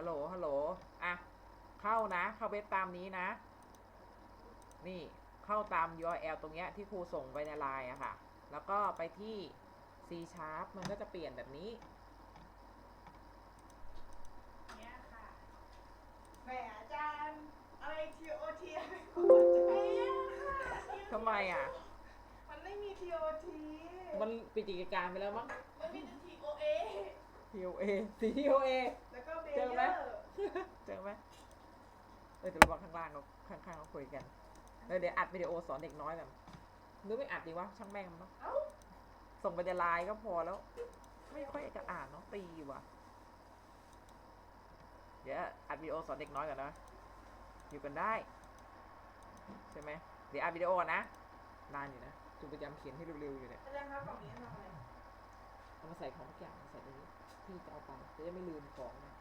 ฮัลโหล ฮัลโหล อะ เข้านะ เข้าเว็บตามนี้นะ นี่ เข้าตาม URL ตรงเนี้ยที่ครูส่งไปในไลน์อะค่ะ แล้วก็ไปที่ C Sharp มันก็จะเปลี่ยนแบบนี้เนี่ยค่ะ แหมอาจารย์อะไร TOT อะไรของอาจารเอ๊ย์ะค่ะทำไมอะมันไม่มี TOT มันปิดกิจการไปแล้วมั้งมันมีแต่ TOA TOA CTOA แล้วก็ เบเจเยออไหมร์เจอไหมเออจะระวังข้างล่างเขาข้างๆเขาคุยกันเออเดี๋ยวอัดวิดีโอสอนเด็กน้อยกันหรือไม่อัดดีวะช่างแม่งมันเนาะเอ้าส่งไปในไลน์ก็พอแล้ว ไม่ค่อยจะอ่านเนาะตีว่ะ เดี๋ยวอัดวิดีโอสอนเด็กน้อยก่อนนะ อยู่กันได้ ใช่ไหมเดี๋ยวอัดวิดีโอก่อนนะนานอยู่นะจุพยายามเขียนให้เร็วๆอยู่เนี่ยอาจารย์ครับกล่องนี้ทำอะไรเอามาใส่ของทุกอย่างมาใส่ตรงนี้ที่จะเอาไปจะได้ไม่ลืมของนะ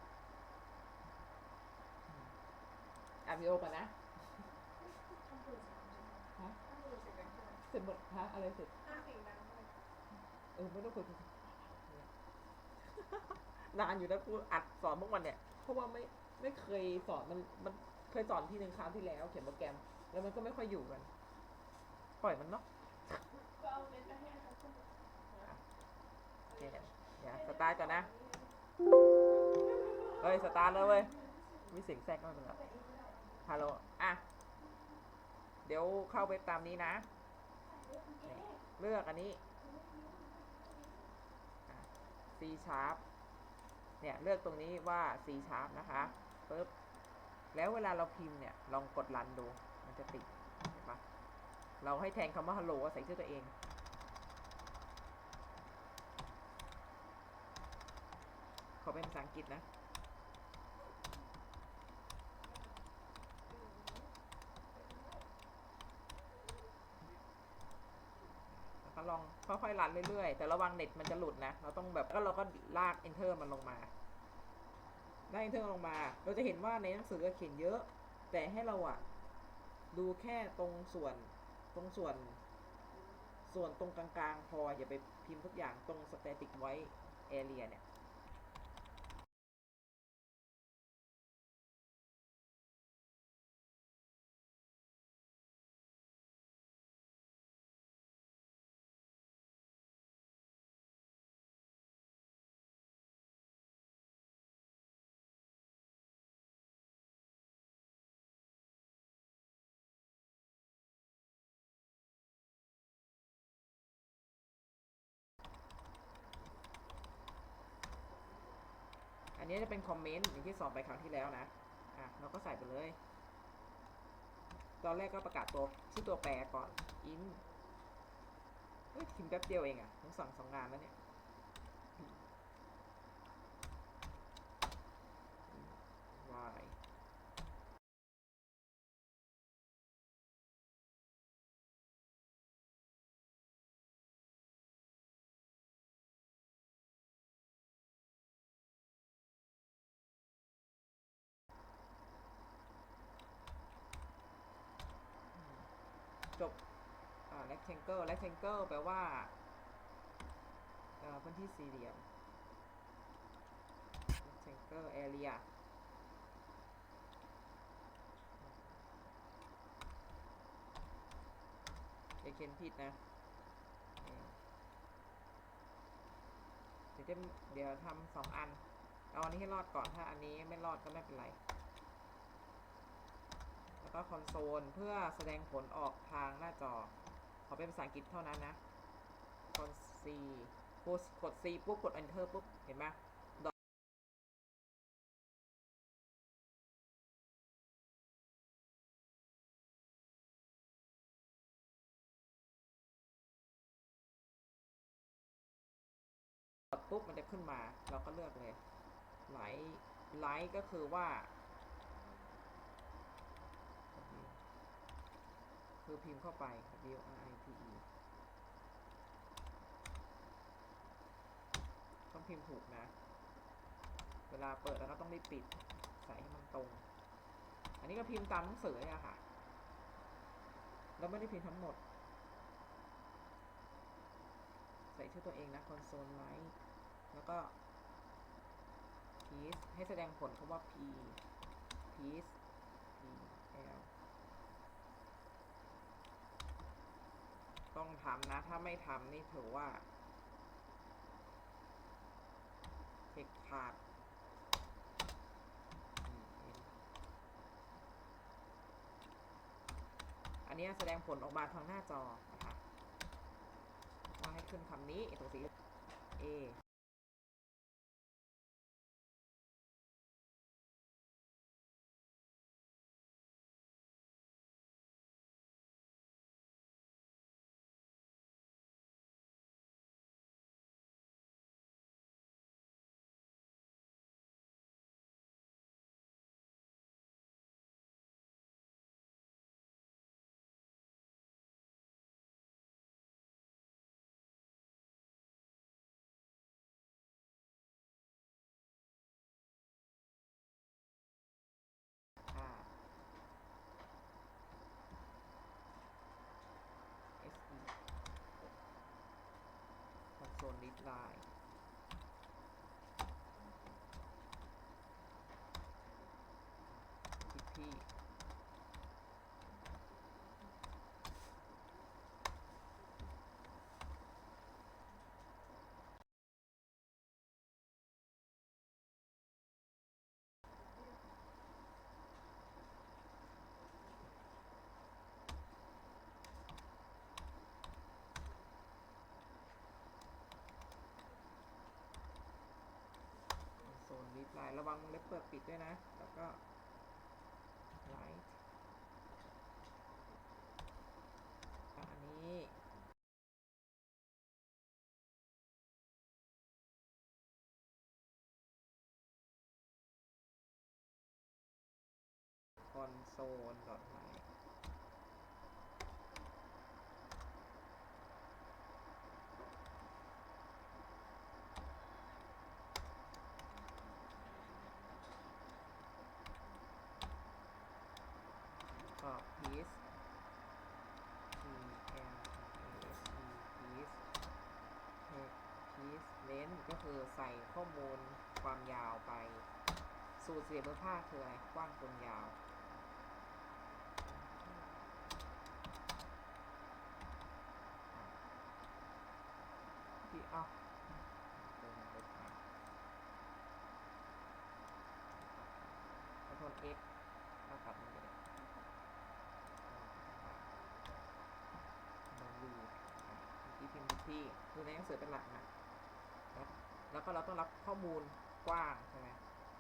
อืม อัดวิดีโอก่อนนะเสียงดังฮะเสร็จหมดฮะอะไรเสร็จเออไม่ต้องคุยนานอยู่นะครูอัดสอนพวกมันเนี่ย เพราะว่าไม่ไม่เคยสอนมันมันเคยสอนทีหนึ่งคราวที่แล้ว เขียนโปรแกรม แล้วมันก็ไม่ค่อยอยู่กัน ปล่อยมันเนาะก็เอาเน็ตไปให้เขาคนโอเคเดี๋ยวสตาร์ทก่อนนะ เฮ้ย สตาร์ทแล้วเว้ย มีเสียงแทรกก็ไม่เป็นไร ฮัลโหล อะ เดี๋ยวเข้าเว็บตามนี้นะ เลือกอันนี้ C sharp เนี่ย เลือกตรงนี้ว่า C sharp นะคะปึ๊บ แล้วเวลาเราพิมพ์เนี่ย ลองกดรันดู มันจะติดเห็นปะเราให้แทนคำว่าฮัลโหลใส่ชื่อตัวเองขอเป็นภาษาอังกฤษนะ แล้ว ก็ลองค่อยๆรันเรื่อยๆ แต่ระวังเน็ตมันจะหลุดนะ เราต้องแบบก็เราก็ลาก enter มันลงมาลาก enter ลงมา เราจะเห็นว่าในหนังสือเขียนเยอะ แต่ให้เราอะดูแค่ตรงส่วนตรงส่วน ส่วนตรงกลางๆ พออย่าไปพิมพ์ทุกอย่างตรง static void area เนี่ย นนี้จะเป็นคอมเมนต์อย่างที่สอนไปครั้งที่แล้วนะ อะเราก็ใส่ไปเลย ตอนแรกก็ประกาศตัวชื่อตัวแปรก่อนอินเฮ้ยพิมพ์แป๊บเดียวเองอะต้องสั่งสองงานแล้วเนี่ย y จบอ่า rectangle rectangle แปลว่าพื้นที่สี่เหลี่ยม rectangle area เดี๋ยเขียนผิดนะ เดี๋ยวจะเดี๋ยวทำสองอัน เอาอันนี้ให้รอดก่อน ถ้าอันนี้ไม่รอดก็ไม่เป็นไร ก็คอนโซลเพื่อแสดงผลออกทางหน้าจอ ขอเป็นภาษาอังกฤษเท่านั้นนะคอนซีกดกด C ปุ๊บกด Enter ปุ๊บ เห็นไหมดปุ๊บมันจะขึ้นมา เราก็เลือกเลยไลท์ไลท์ก็คือว่า คือพิมพ์เข้าไป W R I T E ต้องพิมพ์ถูกนะ เวลาเปิดแล้วก็ต้องรีบปิด ใส่ให้มันตรง อันนี้ก็พิมพ์ตามหนังสือเลยอะค่ะแล้วไม่ได้พิมพ์ทั้งหมด ใส่ชื่อตัวเองนะ console light แล้วก็ piece ให้แสดงผลคำว่า p piece p l ต้องทำนะ ถ้าไม่ทำนี่ถือว่าเทคขาดอันนี้แสดงผลออกมาทางหน้าจอนะคะว่าให้ขึ้นคำนี้ตัวสี A คอนโซลลิสไลน์พิพี่คอน โซลายระวังเล็บเปิดปิดด้วยนะ แล้วก็ไลท์อันนี้คอนโซลดอทไลท์ก็ piece p l a s e piece text piece length ก็คือ ใส่ข้อมูลความยาวไป สูตรเสียเบอร์ผ้าคืออะไรกว้างคูณยาว ที่เอาเดินไปทางคอนโทรล X แล้วตัดมันไปเลยมาลูดที่พิมพ์ที่คือในหนังสือเป็นหลักนะ แล้วก็เราต้องรับข้อมูลกว้างใช่ไหม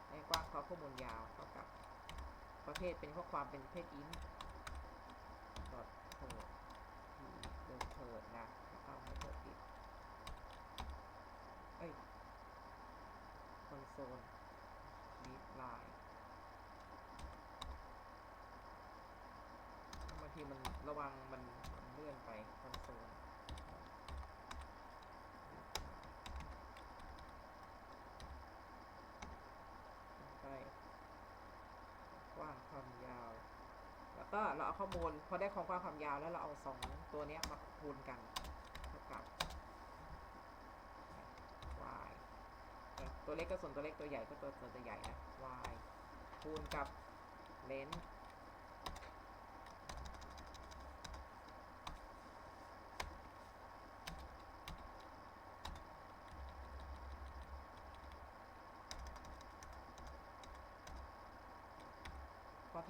ให้กว้างเพราะข้อมูลยาวเท่ากับประเภทเป็นข้อความเป็นประเภท int dot third เดินเถิดนะไม่ต้องไม่เปิดปิดเอ้ยคอนโซลดีฟไลน์บางทีมันระวังมันเลื่อนไปคอนโซลไปกว้างความยาว แล้ว ก็เราเอาข้อมูลพอได้ความกว้างความยาวแล้วเราเอาสองตัวเนี้ยมาคูณกันเท่ากับ y ตัวเล็กก็ส่วนตัวเล็กตัวใหญ่ก็ตัวส่วนตัวใหญ่นะ y คูณกับเลนส์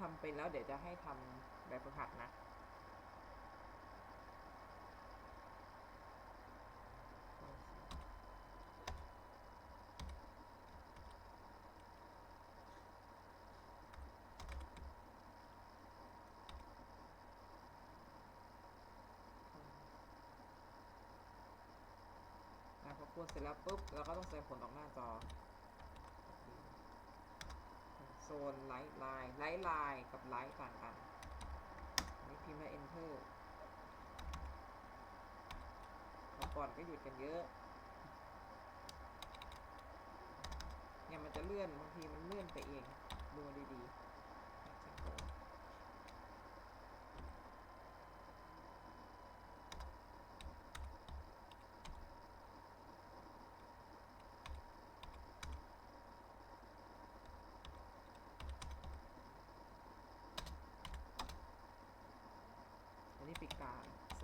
ทำเป็นแล้วเดี๋ยวจะให้ทำแบบฝึกหัดนะพอคูณเสร็จแล้วปุ๊บเราก็ต้องแสดงผลออกหน้าจอ โซนไลท์ไลน์ไลท์ไลน์กับไลท์ต่างกันนี่พิมพ์ว่า enter เมื่อก่อนก็หยุดกันเยอะเนี่ยมันจะเลื่อนบางทีมันเลื่อนไปเอง ดูดีๆ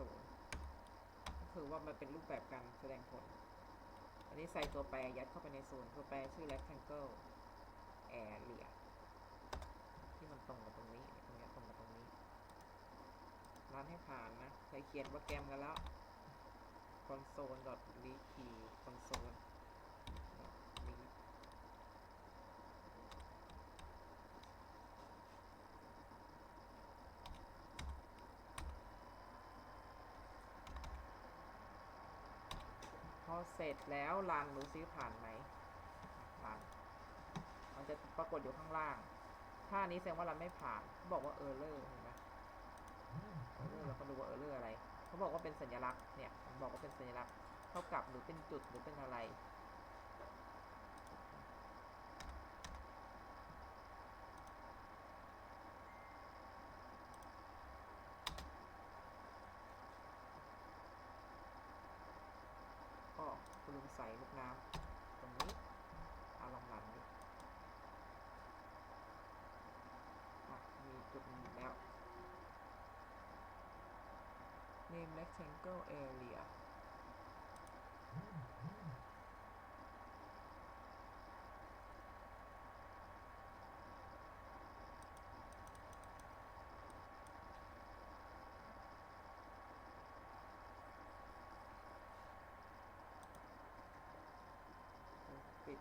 อ คือ ว่ามันเป็นรูปแบบการแสดงผล อันนี้ใส่ตัวแปรยัดเข้าไปในศูนย์ตัวแปรชื่อ rectangle area ที่มันตรงกับตรงนี้ตรงนี้ตรงกับตรงนี้ร้านให้ผ่านนะเคยเขียนโปรแกรมกันแล้ว console dot read key console อเสร็จแล้วรันดูซิผ่านไหมรันมันจะปรากฏอยู่ข้างล่าง ถ้านี้แสดงว่าเราไม่ผ่านเขาบอกว่าเออร์เลอร์เห็นไหมเออร์เลอร์เราก็ดูว่าเออร์เลอร์อะไร เขาบอกว่าเป็นสัญลักษณ์เนี่ยบอกว่าเป็นสัญลักษณ์เท่ากับหรือเป็นจุดหรือเป็นอะไร ก็คุณ ลุงใส่ลูกน้ำตรงนี้เอาลองรันดิอะมีจุดนี้แล้ว name rectangle area ปิด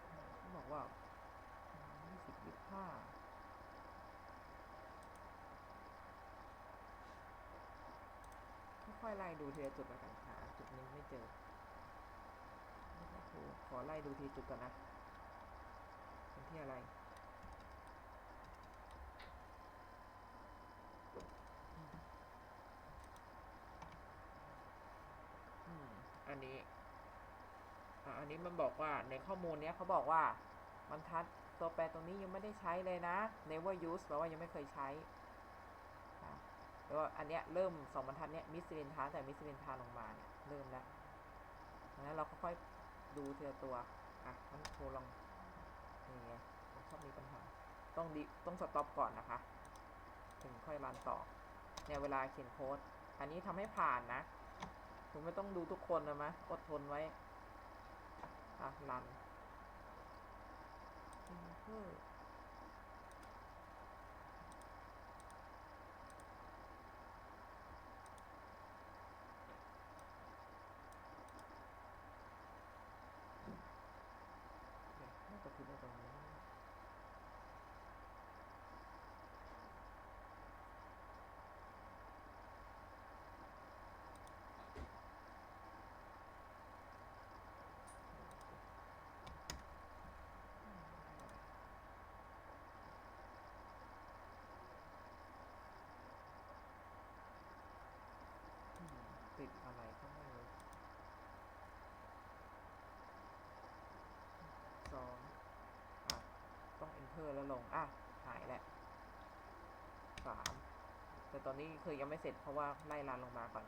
ตรงไหน เขาบอกว่ายี่สิบยี่ห้า ค่อยไล่ดูทีละจุดแล้วกันหาจุดนึงไม่เจอขอไล่ดูทีจุดก่อนนะเป็นที่อะไรอันนี้อันนี้มันบอกว่าในข้อมูลเนี้ยเขาบอกว่าบรรทัดตัวแปรตรงนี้ยังไม่ได้ใช้เลยนะ never use แปลว่ายังไม่เคยใช้ แล้วอันเนี้ยเริ่มสองบรรทัดเนี้ยมิสซินทาแต่มิสซินทาลงมาเนี่ยเริ่มแล้วงั้นเราค่อยๆดูทีละตัวอะมันโทรลองนี่ไงมันชอบมีปัญหา ต้องดิต้องสต็อปก่อนนะคะ ถึงค่อยรันต่อเนี่ยเวลาเขียนโค้ดอันนี้ทำให้ผ่านนะคุณไม่ต้องดูทุกคนนะมะอดทนไว้อะรันเฮ้ยเดี๋ยวน่าจะพิมพ์ไว้ตรงนี้อืมติดอะไรก็ไม่รู้สองอะ เธองแล้วลง อะ หายแล้วสามแต่ตอนนี้คือยังไม่เสร็จเพราะว่าไล่รันลงมาก่อน